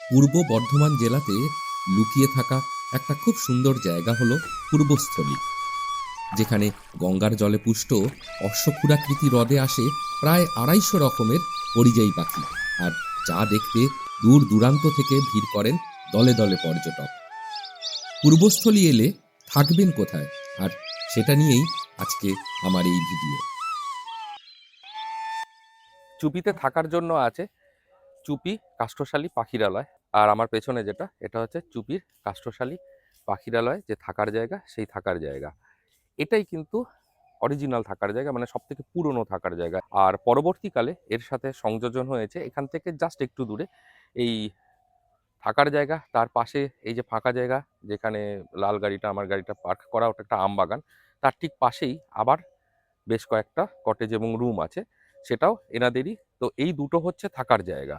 পূর্ব বর্ধমান জেলাতে লুকিয়ে থাকা একটা খুব সুন্দর জায়গা হলো পূর্বস্থলী। যেখানে গঙ্গার জলে পুষ্ট অশ্বক্ষুরাকৃতি হ্রদে আসে প্রায় আড়াইশো রকমের পরিযায়ী পাখি আর যা দেখতে দূর দূরান্ত থেকে ভিড় করেন দলে দলে পর্যটক। পূর্বস্থলী এলে থাকবেন কোথায়? আর সেটা নিয়েই আজকে আমার এই ভিডিও। চুপিতে থাকার জন্য আছে চুপি কাষ্ঠশালী পাখিরালয়। আর আমার পেছনে যেটা, এটা হচ্ছে চুপির কাষ্ঠশালী পাখিরালয়, যে থাকার জায়গা, সেই থাকার জায়গা। এটাই কিন্তু অরিজিনাল থাকার জায়গা মানে সব থেকে পুরনো থাকার জায়গা। আর পরবর্তীকালে এর সাথে সংযোজন হয়েছে, এখান থেকে জাস্ট একটু দূরে। এই থাকার জায়গা, তার পাশে এই যে ফাঁকা জায়গা, যেখানে লাল গাড়িটা, আমার গাড়িটা পার্ক করা, ওটা একটা আম বাগান। তার ঠিক পাশেই আবার বেশ কয়েকটা কটেজ এবং রুম আছে, সেটাও এনাদেরই। তো এই দুটো হচ্ছে থাকার জায়গা।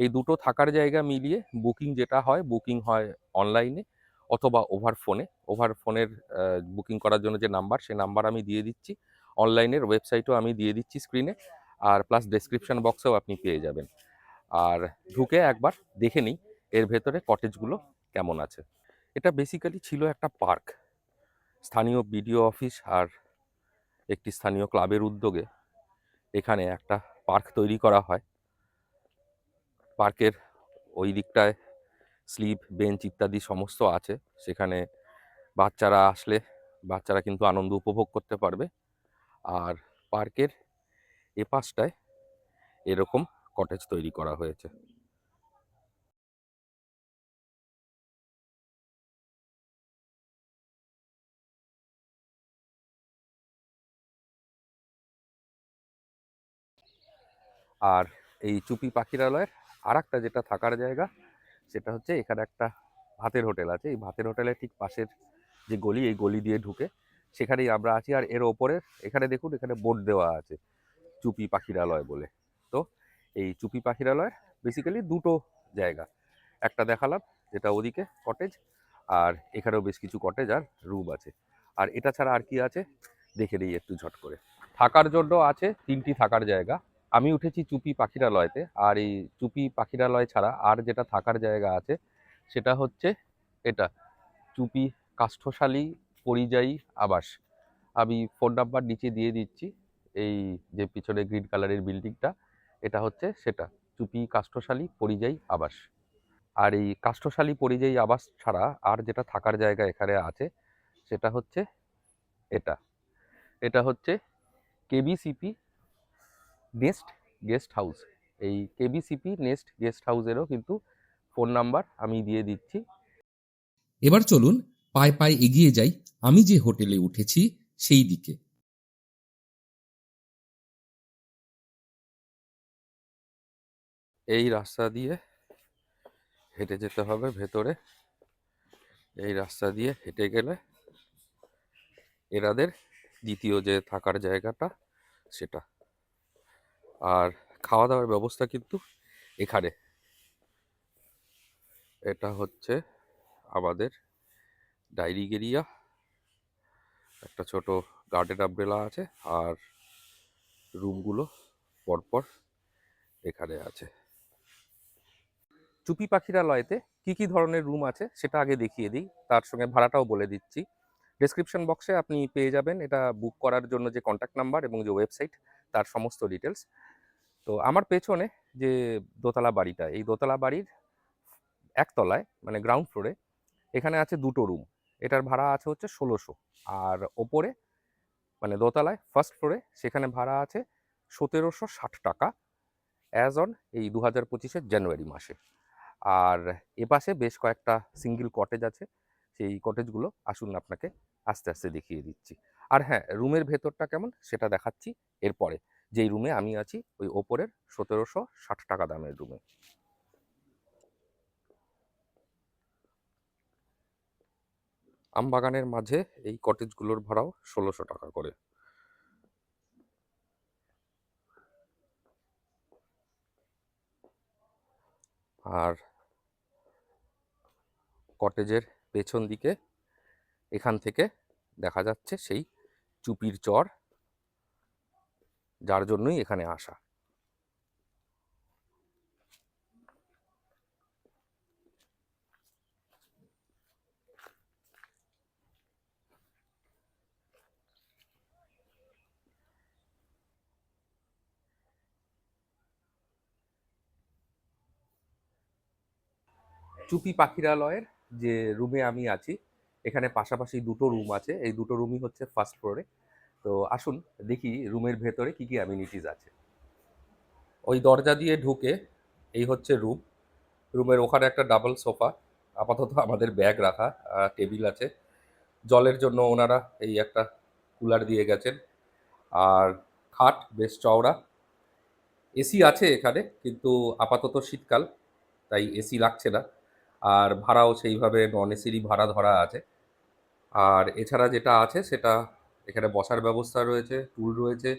এই দুটো থাকার জায়গা মিলিয়ে বুকিং যেটা হয়, বুকিং হয় অনলাইনে অথবা ওভার ফোনে ওভার ফোনের বুকিং করার জন্য যে নাম্বার সেই নাম্বার আমি দিয়ে দিচ্ছি। অনলাইনের ওয়েবসাইটও আমি দিয়ে দিচ্ছি স্ক্রিনে। আর প্লাস ডেসক্রিপশন বক্সেও আপনি পেয়ে যাবেন। আর ঢুকে একবার দেখে নিই এর ভেতরে কটেজগুলো কেমন আছে। এটা বেসিক্যালি ছিল একটা পার্ক স্থানীয় বিডিও অফিস আর একটি স্থানীয় ক্লাবের উদ্যোগে এখানে একটা পার্ক তৈরি করা হয়। পার্কের ওই দিকটায় স্লিপ, বেঞ্চ ইত্যাদি সমস্ত আছে। সেখানে বাচ্চারা আসলে, বাচ্চারা কিন্তু আনন্দ উপভোগ করতে পারবে। আর পার্কের এ পাশটায় এরকম কটেজ তৈরি করা হয়েছে। আর এই চুপি পাখিরালয়ের আর একটা যেটা থাকার জায়গা, সেটা হচ্ছে এখানে একটা ভাতের হোটেল আছে। এই ভাতের হোটেলের ঠিক পাশের যে গলি, এই গলি দিয়ে ঢুকে সেখানেই আমরা আছি। আর এর ওপরে, এখানে দেখুন, এখানে বোর্ড দেওয়া আছে চুপি পাখিরালয় বলে। তো এই চুপি পাখিরালয় বেসিক্যালি দুটো জায়গা। একটা দেখালাম, যেটা ওদিকে কটেজ আর এখানেও বেশ কিছু কটেজ আর রুম আছে। আর এটা ছাড়া আর কি আছে? দেখে নিই একটু ঝট করে। থাকার জন্য আছে, তিনটি থাকার জায়গা। আমি উঠেছি চুপি পাখিরালয়তে আর এই চুপি পাখিরালয় ছাড়া আর যেটা থাকার জায়গা আছে সেটা হচ্ছে এটা। চুপি কাষ্ঠশালী পরিযায়ী আবাস। আমি ফোন নাম্বার নিচে দিয়ে দিচ্ছি। এই যে পিছনে গ্রিন কালারের বিল্ডিংটা এটা হচ্ছে সেটা। চুপি কাষ্ঠশালী পরিযায়ী আবাস। আর এই কাষ্ঠশালী পরিযায়ী আবাস ছাড়া আর যেটা থাকার জায়গা এখানে আছে সেটা হচ্ছে এটা। এটা হচ্ছে কেবিসিপি নেস্ট গেস্ট হাউস এই কেবিসিপি নেস্ট গেস্ট হাউসেরও কিন্তু ফোন নাম্বার আমি দিয়ে দিচ্ছি। এবার চলুন পায়ে পায়ে এগিয়ে যাই আমি যে হোটেলে উঠেছি সেই দিকে। এই রাস্তা দিয়ে হেঁটে যেতে হবে ভেতরে। এই রাস্তা দিয়ে হেঁটে গেলে এরাদের দ্বিতীয় যে থাকার জায়গাটা সেটা। আর খাওয়া দাওয়ার ব্যবস্থা কিন্তু এখানে। এটা হচ্ছে আমাদের ডায়েরি এরিয়া। একটা ছোট গার্ডেন আমব্রেলা আছে আর রুমগুলো পরপর এখানে আছে। চুপি পাখিরালয়তে কি কি ধরনের রুম আছে সেটা আগে দেখিয়ে দিই। তার সঙ্গে ভাড়াটাও বলে দিচ্ছি। ডেসক্রিপশন বক্সে আপনি পেয়ে যাবেন। এটা বুক করার জন্য যে কন্ট্যাক্ট নাম্বার এবং যে ওয়েবসাইট তার সমস্ত ডিটেলস তো আমার পেছনে যে দোতলা বাড়িটা, এই দোতলা বাড়ির একতলায় মানে গ্রাউন্ড ফ্লোরে এখানে আছে দুটো রুম এটার ভাড়া আছে হচ্ছে ষোলোশো। আর ওপরে মানে দোতলায় ফার্স্ট ফ্লোরে সেখানে ভাড়া আছে সতেরোশো ষাট টাকা অ্যাজ অন এই দু হাজার পঁচিশের জানুয়ারি মাসে। আর এপাশে বেশ কয়েকটা সিঙ্গেল কটেজ আছে, সেই কটেজগুলো আসুন আপনাকে আস্তে আস্তে দেখিয়ে দিচ্ছি। আর হ্যাঁ রুমের ভেতরটা কেমন সেটা দেখাচ্ছি এরপরে। যেই রুমে আমি আছি, ওই ওপরের সতেরোশো ষাট টাকা দামের রুমে আমবাগানের মাঝে এই কটেজগুলোর ভাড়াও ষোলোশো টাকা করে। আর কটেজের পেছন দিকে এখান থেকে দেখা যাচ্ছে সেই চুপির চর যার জন্যই এখানে আসা। চুপি পাখিরালয়ের যে রুমে আমি আছি, এখানে পাশাপাশি দুটো রুম আছে। এই দুটো রুমই হচ্ছে ফার্স্ট ফ্লোরে তো আসুন দেখি রুমের ভেতরে কি কি অ্যামিনিটিস আছে। ওই দরজা দিয়ে ঢুকে, এই হচ্ছে রুম রুমের ওখানে একটা ডাবল সোফা আপাতত আমাদের ব্যাগ রাখা টেবিল আছে। জলের জন্য ওনারা এই একটা কুলার দিয়ে গেছেন। আর খাট, বেশ চওড়া। এসি আছে এখানে, কিন্তু আপাতত শীতকাল, তাই এসি লাগছে না। আর ভাড়াও সেইভাবে নন এসিরই ভাড়া ধরা আছে। আর এছাড়া যেটা আছে, সেটা এখানে বসার ব্যবস্থা রয়েছে টুল রয়েছে।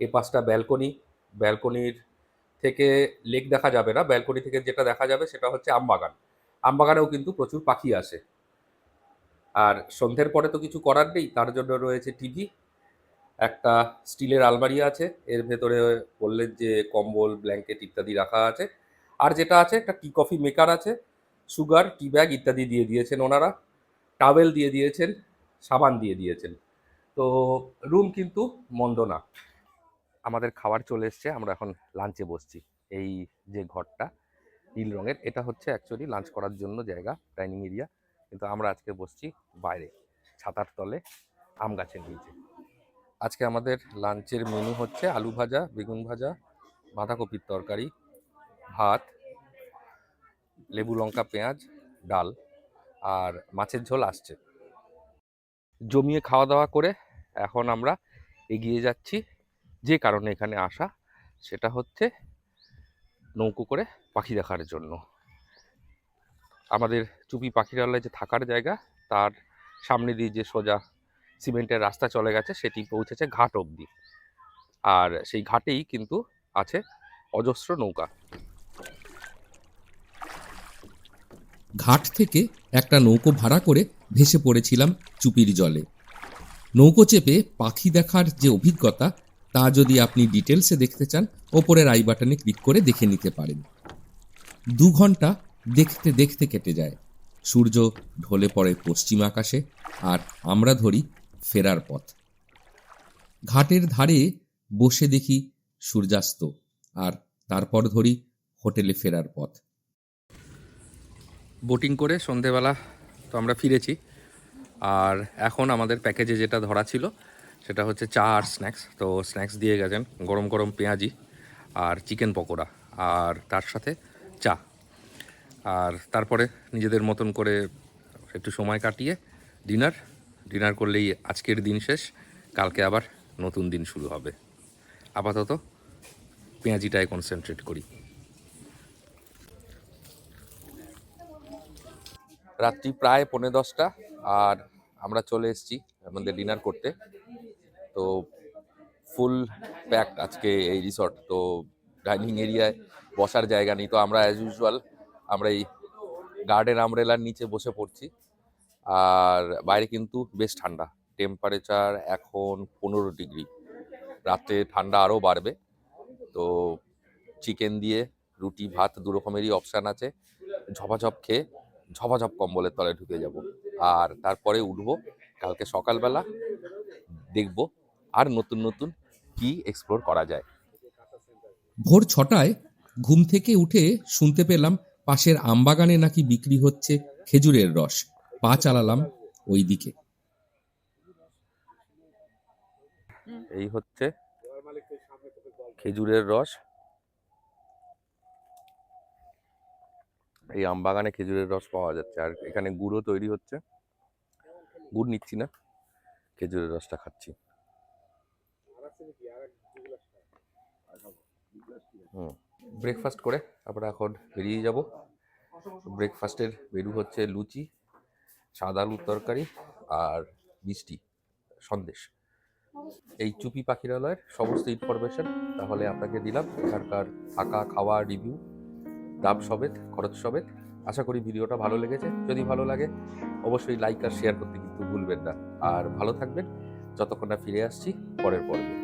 এ পাশটা ব্যালকনি ব্যালকনির থেকে লেক দেখা যাবে না। ব্যালকনি থেকে যেটা দেখা যাবে সেটা হচ্ছে আমবাগান। আমবাগানেও কিন্তু প্রচুর পাখি আসে। আর সন্ধ্যের পরে তো কিছু করার নেই, তার জন্য রয়েছে টিভি একটা স্টিলের আলমারি আছে। এর ভেতরে বললেন যে কম্বল ব্ল্যাঙ্কেট ইত্যাদি রাখা আছে। আর যেটা আছে, একটা টি কফি মেকার আছে। সুগার টি ব্যাগ ইত্যাদি দিয়ে দিয়েছেন ওনারা। টাওয়েল দিয়ে দিয়েছেন, সাবান দিয়ে দিয়েছেন। তো রুম কিন্তু মন্দ না। আমাদের খাবার চলে এসছে, আমরা এখন লাঞ্চে বসছি। এই যে ঘরটা, নীল রঙের, এটা হচ্ছে অ্যাকচুয়ালি লাঞ্চ করার জন্য জায়গা ডাইনিং এরিয়া কিন্তু আমরা আজকে বসছি বাইরে, ছাতার তলে আম গাছের নিচে। আজকে আমাদের লাঞ্চের মেনু হচ্ছে আলু ভাজা, বেগুন ভাজা, বাঁধাকপির তরকারি, ভাত, লেবু লঙ্কা, পেঁয়াজ, ডাল, আর মাছের ঝোল আসছে। জমিয়ে খাওয়া দাওয়া করে এখন আমরা এগিয়ে যাচ্ছি। যে কারণে এখানে আসা, সেটা হচ্ছে নৌকো করে পাখি দেখার জন্য। আমাদের চুপি পাখিরালয়ে যে থাকার জায়গা, তার সামনে দিয়ে যে সোজা সিমেন্টের রাস্তা চলে গেছে, সেটি পৌঁছেছে ঘাট অবধি। আর সেই ঘাটেই কিন্তু আছে অজস্র নৌকা। ঘাট থেকে একটা নৌকো ভাড়া করে ভেসে পড়েছিলাম চুপির জলে। নৌকো চেপে পাখি দেখার যে অভিজ্ঞতা, তা যদি আপনি ডিটেলসে দেখতে চান, ওপরের আই বাটনে ক্লিক করে দেখে নিতে পারেন। দু ঘণ্টা দেখতে দেখতে কেটে যায়। সূর্য ঢলে পড়ে পশ্চিম আকাশে, আর আমরা ধরি ফেরার পথ। ঘাটের ধারে বসে দেখি সূর্যাস্ত, আর তারপর ধরি হোটেলে ফেরার পথ। বোটিং করে সন্ধেবেলা তো আমরা ফিরেছি। আর এখন আমাদের প্যাকেজে যেটা ধরা ছিল, সেটা হচ্ছে চা আর স্ন্যাক্স। তো স্ন্যাক্স দিয়ে গেছেন গরম গরম পেঁয়াজি আর চিকেন পকোড়া আর তার সাথে চা। আর তারপরে নিজেদের মতন করে একটু সময় কাটিয়ে ডিনার। ডিনার করলেই আজকের দিন শেষ, কালকে আবার নতুন দিন শুরু হবে। আপাতত পেঁয়াজিটায় কনসেন্ট্রেট করি। রাত্রি প্রায় পৌনে দশটা, আর আমরা চলে এসেছি আমাদের ডিনার করতে। তো ফুল প্যাকড আজকে এই রিসর্ট, তো ডাইনিং এরিয়ায় বসার জায়গা নেই। তো আমরা অ্যাজ ইউজুয়াল আমরা এই গার্ডেন আমরেলার নিচে বসে পড়ছি, আর বাইরে কিন্তু বেশ ঠান্ডা। টেম্পারেচার এখন পনেরো ডিগ্রি। রাতে ঠান্ডা আরও বাড়বে। তো চিকেন দিয়ে রুটি, ভাত দু রকমেরই অপশান আছে। ঝপাঝপ খেয়ে ঝপাঝপ কম্বলের তলায় ঢুকে যাব। আর তারপরে উঠবো কালকে সকালবেলা দেখব আর নতুন নতুন কি এক্সপ্লোর করা যায়। ভোর ছটায় ঘুম থেকে উঠে শুনতে পেলাম পাশের আমবাগানে নাকি বিক্রি হচ্ছে খেজুরের রস। পা চালালাম ওই দিকে এই হচ্ছে খেজুরের রস। এই আম বাগানে খেজুরের রস পাওয়া যাচ্ছে। আর এখানে গুড়ও তৈরি হচ্ছে। গুড় নিচ্ছি না। খেজুরের রসটা খাচ্ছি। হুম ব্রেকফাস্ট করে আমরা এখন বেরিয়ে যাব। ব্রেকফাস্টের মেনু হচ্ছে লুচি, সাদা আলুর তরকারি আর মিষ্টি, সন্দেশ। এই চুপি পাখিরালয়ের সমস্ত ইনফরমেশন তাহলে আপনাকে দিলাম। এখানকার থাকা খাওয়া রিভিউ দাম সমেত খরচ সমেত আশা করি ভিডিওটা ভালো লেগেছে। যদি ভালো লাগে, অবশ্যই লাইক আর শেয়ার করতে কিন্তু ভুলবেন না। আর ভালো থাকবেন। যতক্ষণ না ফিরে আসছি, পরের পর্বে।